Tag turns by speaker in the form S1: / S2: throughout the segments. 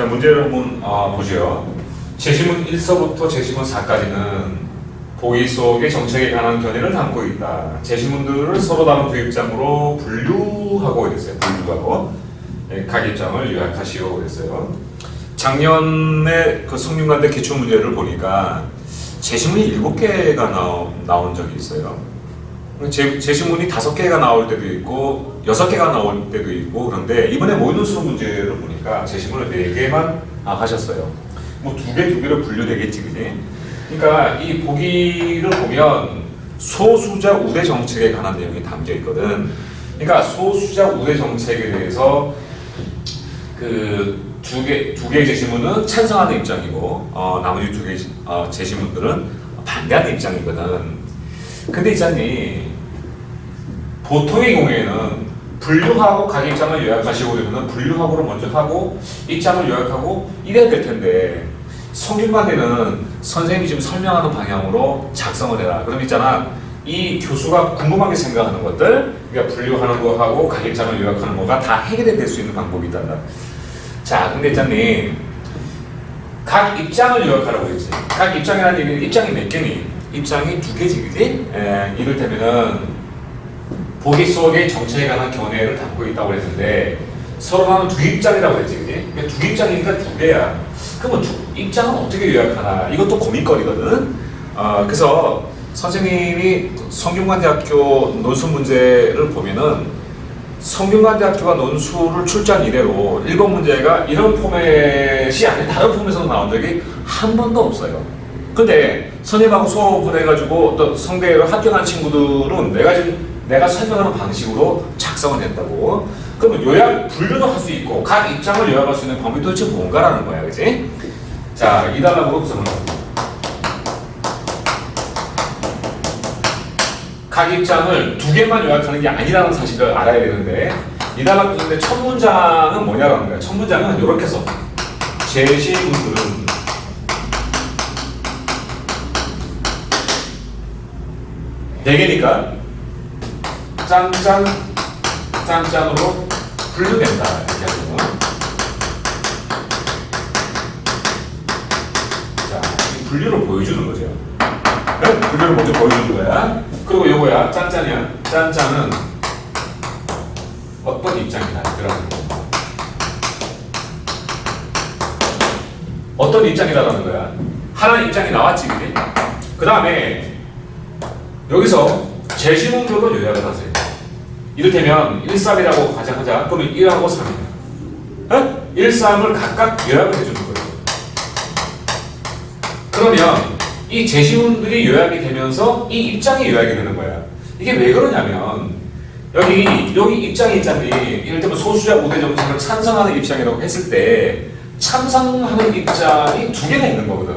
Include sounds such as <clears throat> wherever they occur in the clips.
S1: 자, 문제를 한번 어, 보죠. 제시문 1서부터 제시문 4까지는 보기 속의 정책에 관한 견해를 담고 있다. 제시문들을 서로 다른 두 입장으로 분류하고 이랬어요. 분류하고 예, 각 입장을 요약하시오 그랬어요. 작년에 그 성균관대 기출 문제를 보니까 제시문이 7개가 나오, 나온 적이 있어요. 제, 제시문이 5개가 나올 때도 있고 6개가 나올 때도 있고 그런데 이번에 모의는 수능 문제를 보니까 제시문을 4개만 아, 하셨어요. 뭐 두 개, 두 개로 분류되겠지, 그지? 그러니까 이 보기를 보면 소수자 우대 정책에 관한 내용이 담겨 있거든. 그러니까 소수자 우대 정책에 대해서 그 두 개 두 개의 제시문은 찬성하는 입장이고 어, 나머지 두개 어, 제시문들은 반대하는 입장이거든. 근데 있잖니 보통의 경우에는 분류하고 각 입장을 요약하시고 그러면 분류하고를 먼저 하고 입장을 요약하고 이래야 될 텐데 성균관대는 선생님이 지금 설명하는 방향으로 작성을 해라. 그럼 있잖아 이 교수가 궁금하게 생각하는 것들 그러니까 분류하는 거하고 각 입장을 요약하는 거가 다 해결이 될 수 있는 방법이 있다. 자, 근데 있잖니 각 입장을 요약하라고 했지. 각 입장이라는 얘기는 입장이 몇 개니? 입장이 두 개지, 그지? 에, 이를테면은 보기 속에 정책에 관한 견해를 담고 있다고 했는데 서로 는두 입장이라고 했지, 그지? 그러니까 두 입장이니까 두 개야. 그러면 두 입장은 어떻게 요약하나? 이것도 고민거리거든. 어, 그래서 선생님이 성균관대학교 논술 문제를 보면은 성균관대학교가 논술을 출제한 이래로 1번 문제가 이런 포맷이 아닌 다른 포맷으로 나온 적이 한 번도 없어요. 근데 선생님하고 수업을 해가지고 또 성대를 합격한 친구들은 내가 지금 내가 설명하는 방식으로 작성을 했다고. 그러면 요약 분류도 할 수 있고 각 입장을 요약할 수 있는 방법이 도대체 뭔가라는 거야, 그지? 자, 구성을 합니다. 각 입장을 두 개만 요약하는 게 아니라는 사실을 알아야 되는데 이달락 중에 첫 문장은 뭐냐라는 거야. 첫 문장은 이렇게 써. 제시문들은 네 개니까 짠짠 짠짠으로 분류된다 이렇게 하죠. 자, 이 분류를 보여주는 거죠. 네? 분류를 먼저 보여주는 거야. 그리고 요거야 짠짠이야. 짠짠은 어떤 그러는 거. 어떤 입장이다라는 거야. 하나의 입장이 나왔지, 그지? 그 다음에 여기서 제시문별로 요약을 하세요. 이를테면 1, 3이라고 가정하자. 그러면 1하고 3이야. 어? 1, 3을 각각 요약을 해주는 거예요. 그러면 이 제시문들이 요약이 되면서 이 입장이 요약이 되는 거야. 이게 왜 그러냐면 여기 여기 입장이 있잖니. 이를테면 소수자 우대 정책을 찬성하는 입장이라고 했을 때 찬성하는 입장이 두 개가 있는 거거든.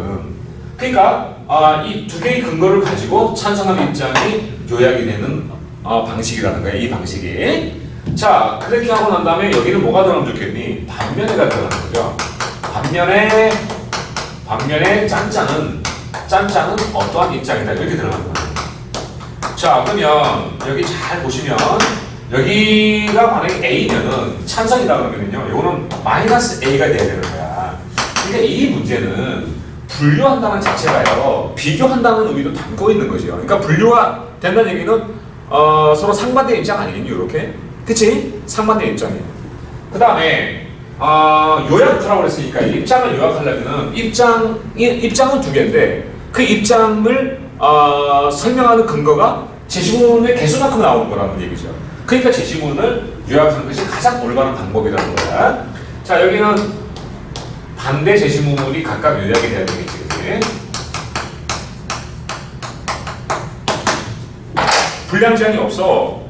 S1: 그러니까 아, 이 두 개의 근거를 가지고 찬성하는 입장이 요약이 되는 어, 방식이라는 거야. 이 방식이. 자 그렇게 하고 난 다음에 여기는 뭐가 들어가면 좋겠니? 반면에가 들어가는 거죠. 반면에 반면에 짠짠은 짠짠은 어떠한 입장이다 이렇게 들어가는 거예요. 자 그러면 여기 잘 보시면 여기가 만약에 A면은 찬성이다 그러면요 이거는 마이너스 A가 돼야 되는 거야. 그러니까 이 문제는 분류한다는 자체가요 비교한다는 의미도 담고 있는 거죠. 그러니까 분류가 된다는 얘기는 어, 서로 상반된 입장 아니겠니 이렇게? 그치? 상반된 입장이에요. 그 다음에 어, 요약하라고 그랬으니까 입장을 요약하려면은 입장 입장은 두 개인데 그 입장을 어, 설명하는 근거가 제시문의 개수만큼 나오는 거라는 얘기죠. 그러니까 제시문을 요약하는 것이 가장 올바른 방법이라는 거야. 자 여기는 반대 제시문이 각각 요약이 돼야 되겠지, 그치? 제한이 없어.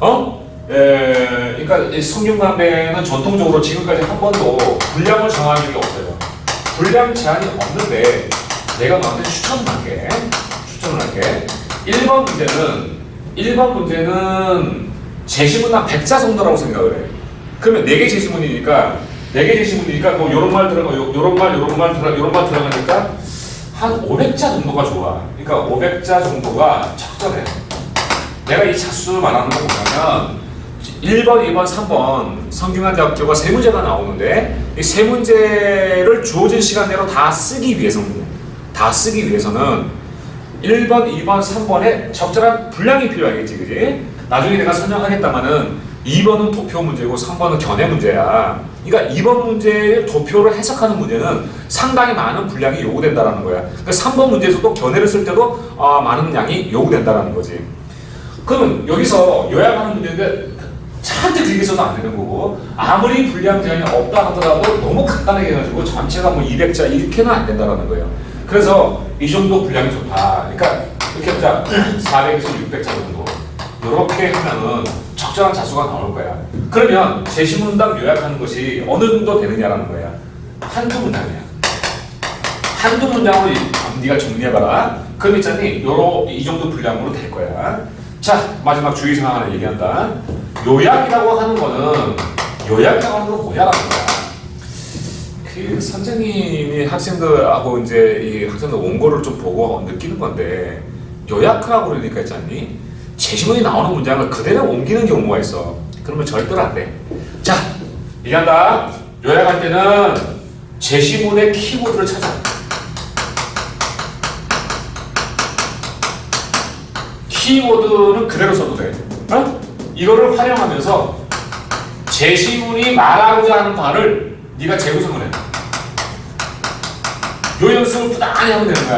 S1: 어? 에, 그러니까 이 성균관대는 전통적으로 지금까지 한 번도 분량을 정한 적이 없어요. 분량 제한이 없는데 내가 너한테 추천을 할게. 추천을 할게. 1번 문제는 1번 문제는 제시문 한 100자 정도라고 생각을 해. 그러면 4개 제시문이니까 4개 제시문이니까 뭐 요런 말 들어가 요- 요런 말 요런 말 들어 요런 말 들어가니까 한 500자 정도가 좋아. 그러니까 500자 정도가 적절해. 내가 이 자수를 말하는 거 보면 1번, 2번, 3번 성균관 대학교가 세 문제가 나오는데 이 세 문제를 주어진 시간대로 다 쓰기 위해서는 다 쓰기 위해서는 1번, 2번, 3번에 적절한 분량이 필요하겠지, 그지? 나중에 내가 설명하겠다마는 2번은 도표 문제고 3번은 견해 문제야. 그러니까 2번 문제의 도표를 해석하는 문제는 상당히 많은 분량이 요구된다라는 거야. 그러니까 3번 문제에서도 견해를 쓸 때도 아, 많은 양이 요구된다라는 거지. 그러면 여기서 요약하는 문제인데 잔뜩 길게 써도 안 되는 거고 아무리 분량 제한이 없다 하더라도 너무 간단하게 해가지고 전체가 뭐 200자 이렇게는 안 된다라는 거예요. 그래서 이 정도 분량이 좋다. 그러니까 이렇게 보자 <clears throat> 400에서 600자 정도 이렇게 하면은 적절한 자수가 나올 거야. 그러면 제시 문답 요약하는 것이 어느 정도 되느냐라는 거야. 한두 문장이야. 한두 문장으로 이- 네가 정리해봐라. 그럼 있잖니, 요로 이 정도 분량으로 될 거야. 자, 마지막 주의사항 하나 얘기한다. 요약이라고 하는 거는 요약이라고 하는 건 뭐냐라는 거야. 그 선생님이 학생들하고 이제 이 학생들 원고를 좀 보고 느끼는 건데 요약하라고 그러니까 있잖니. 제시문이 나오는 문장을 그대로 옮기는 경우가 있어. 그러면 절대로 안 돼. 자, 얘기한다. 요약할 때는 제시문의 키워드를 찾아. 키워드는 그대로 써도 돼. 어? 이거를 활용하면서 제시문이 말하고자 하는 바를 네가 재구성을 해. 요 연습을 부단히 하면 되는 거야.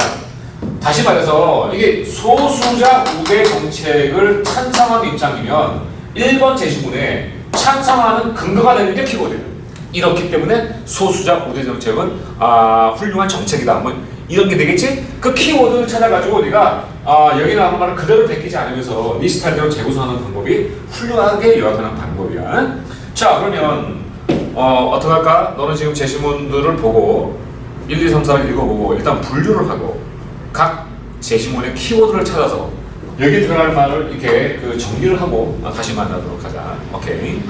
S1: 다시 말해서 이게 소수자 우대 정책을 찬성하는 입장이면 1번 제시문에 찬성하는 근거가 되는 게 키워드예요. 이렇기 때문에 소수자 우대 정책은 아, 훌륭한 정책이다. 뭐 이런 게 되겠지? 그 키워드를 찾아가지고 네가 아, 여기 나오는 말을 그대로 베끼지 않으면서 네 스타일대로 재구성하는 방법이 훌륭하게 요약하는 방법이야. 자 그러면 어, 어떻게 할까? 너는 지금 제시문들을 보고 1, 2, 3, 4를 읽어보고 일단 분류를 하고 각 제시문의 키워드를 찾아서 여기 들어갈 말을 이렇게 그 정리를 하고 다시 만나도록 하자. 오케이.